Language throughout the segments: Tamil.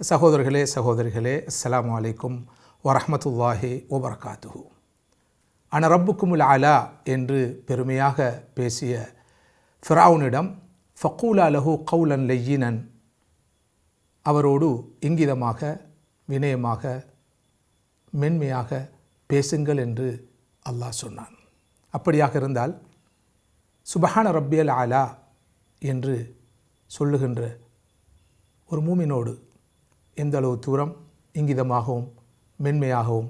சகோதரர்களே சகோதரிகளே அஸ்ஸலாமு அலைக்கும் வரமத்துல்லாஹி வபரகாத்துஹு. அன ரப்புக்குமுல் அலா என்று பெருமையாக பேசிய ஃபிராவுனிடம் ஃபக்கூலா லஹு கவுலன் லெய்யினன் அவரோடு இங்கிதமாக வினயமாக மென்மையாக பேசுங்கள் என்று அல்லாஹ் சொன்னான். அப்படியாக இருந்தால் சுபஹான ரப்பியல் ஆலா என்று சொல்லுகின்ற ஒரு மூமினோடு எந்தளவு தூரம் இங்கிதமாகவும் மென்மையாகவும்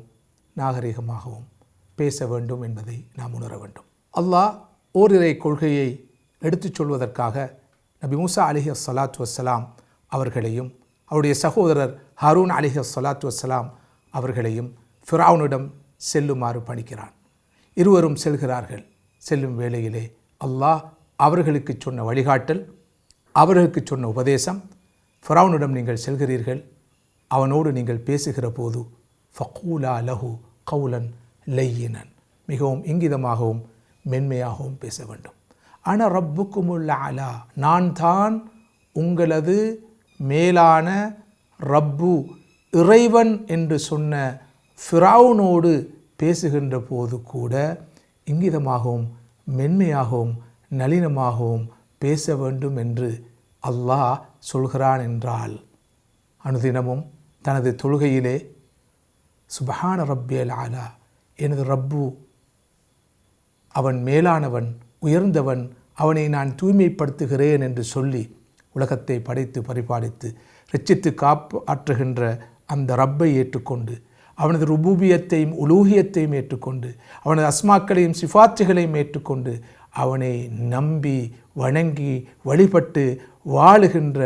நாகரிகமாகவும் பேச வேண்டும் என்பதை நாம் உணர வேண்டும். அல்லாஹ் ஓரிரை கொள்கையை எடுத்துச் சொல்வதற்காக நபி மூசா அலிஹி சலாத்து வசலாம் அவர்களையும் அவருடைய சகோதரர் ஹரூன் அலிஹி சலாத்து வசலாம் அவர்களையும் ஃபிராவுனிடம் செல்லுமாறு பணிக்கிறான். இருவரும் செல்கிறார்கள். செல்லும் வேளையிலே அல்லாஹ் அவர்களுக்கு சொன்ன வழிகாட்டல் அவர்களுக்கு சொன்ன உபதேசம் ஃபிராவுனிடம் நீங்கள் செல்கிறீர்கள் அவனோடு நீங்கள் பேசுகிற போது ஃபக்கூலா லஹு கவுலன் லையினன் மிகவும் இங்கிதமாகவும் மென்மையாகவும் பேச வேண்டும். அன ரப்புக்குமுல்ல அலா. நான் தான் உங்களது மேலான ரப்பு இறைவன் என்று சொன்ன ஃபிராவுனோடு பேசுகின்ற போது கூட இங்கிதமாகவும் மென்மையாகவும் நளினமாகவும் பேச வேண்டும் என்று அல்லாஹ் சொல்கிறான் என்றால் அனுதினமும் தனது தொழுகையிலே சுபஹான ரப்பியல் ஆலா எனது ரப்பு அவன் மேலானவன் உயர்ந்தவன் அவனை நான் தூய்மைப்படுத்துகிறேன் என்று சொல்லி உலகத்தை படைத்து பரிபாலித்து ரச்சித்து காப்பாற்றுகின்ற அந்த ரப்பை ஏற்றுக்கொண்டு அவனது ருபூபியத்தையும் உலூகியத்தையும் ஏற்றுக்கொண்டு அவனது அஸ்மாக்களையும் சிஃபாத்துகளையும் ஏற்றுக்கொண்டு அவனை நம்பி வணங்கி வழிபட்டு வாழுகின்ற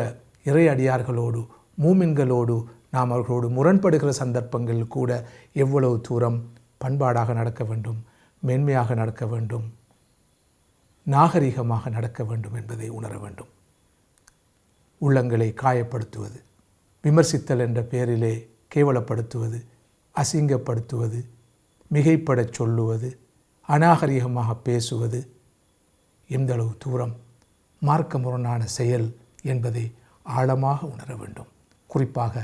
இறை அடியார்களோடு மூமின்களோடு நாம் அவர்களோடு முரண்படுகிற சந்தர்ப்பங்கள் கூட எவ்வளவு தூரம் பண்பாடாக நடக்க வேண்டும் மென்மையாக நடக்க வேண்டும் நாகரிகமாக நடக்க வேண்டும் என்பதை உணர வேண்டும். உள்ளங்களை காயப்படுத்துவது விமர்சித்தல் என்ற பெயரிலே கேவலப்படுத்துவது அசிங்கப்படுத்துவது மிகைப்படச் சொல்லுவது அநாகரிகமாக பேசுவது எந்தளவு தூரம் மார்க்க முரணான செயல் என்பதை ஆழமாக உணர வேண்டும். குறிப்பாக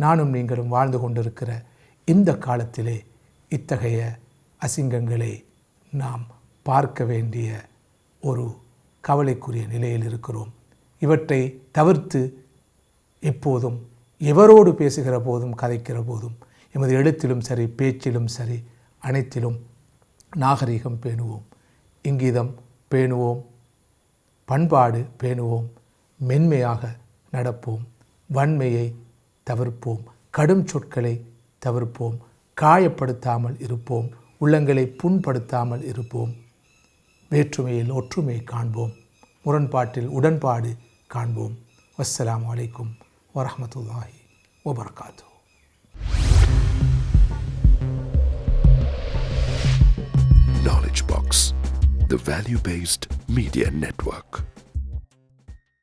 நானும் நீங்களும் வாழ்ந்து கொண்டிருக்கிற இந்த காலத்திலே இத்தகைய அசிங்கங்களை நாம் பார்க்க வேண்டிய ஒரு கவலைக்குரிய நிலையில் இருக்கிறோம். இவற்றை தவிர்த்து எப்போதும் எவரோடு பேசுகிற போதும் கதைக்கிற போதும் எமது எழுத்திலும் சரி பேச்சிலும் சரி அனைத்திலும் நாகரிகம் பேணுவோம். இங்கிதம் பேணுவோம். பண்பாடு பேணுவோம். மென்மையாக நடப்போம். வன்மையை தவிர்ப்போம். கடும் சொற்களை தவிர்ப்போம். காயப்படுத்தாமல் இருப்போம். உள்ளங்களை புண்படுத்தாமல் இருப்போம். வேற்றுமையில் ஒற்றுமை காண்போம். முரண்பாட்டில் உடன்பாடு காண்போம். வஸ்ஸலாம் வலைக்கும் வரமத்துல்லாஹி வபர்காத்து. Knowledge Box, the value based media network.